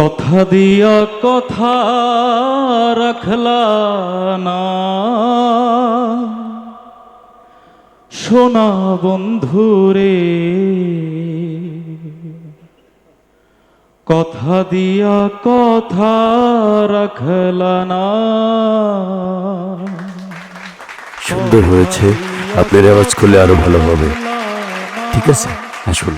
কথা দিয়া কথা রাখলা না। সোনা বন্ধুরে কথা দিয়া কথা রাখলা না। সুন্দর হয়েছে। আপনার আওয়াজ করলে আরও ভালো হবে। ঠিক আছে আসুন।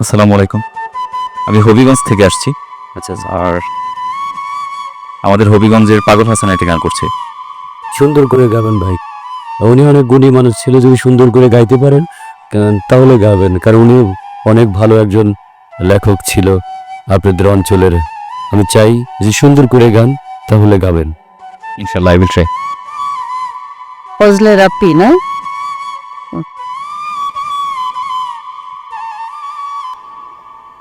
আসসালামু আলাইকুম। আমি হবিগঞ্জ থেকে আসছি। আচ্ছা। আর আমাদের হবিগঞ্জের পাগল হাসান একটা গান করছে। সুন্দর করে গাবেন ভাই। উনি অনেক গুণী মানুষ ছিল যদি সুন্দর করে গাইতে পারেন তাহলে গাবেন কারণ উনি অনেক ভালো একজন লেখক ছিল আপনাদের অঞ্চলের। আমি চাই যে সুন্দর করে গান তাহলে গাবেন। ইনশাল্লাহ I will try Fazle Rappi না?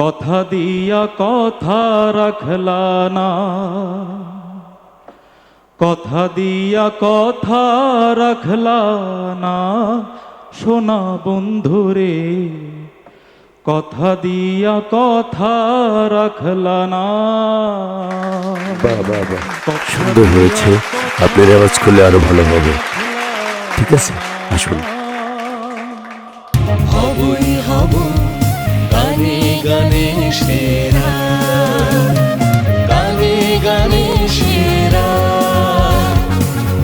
কথা দিয়া কথা রাখলা না। কথা দিয়া কথা রাখলা না। সোনা বন্ধুরে কথা দিয়া কথা রাখলা না। বাহ বাহ বাহ। সুন্দর হয়েছে। আপনার আওয়াজ করলে আরও ভালো হবে। ঠিক আছে আসুন। হবই হব গানে গানে সেরা গানে গানে সেরা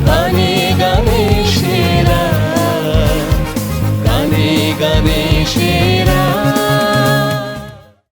গানে গানে সেরা গানে গানে সেরা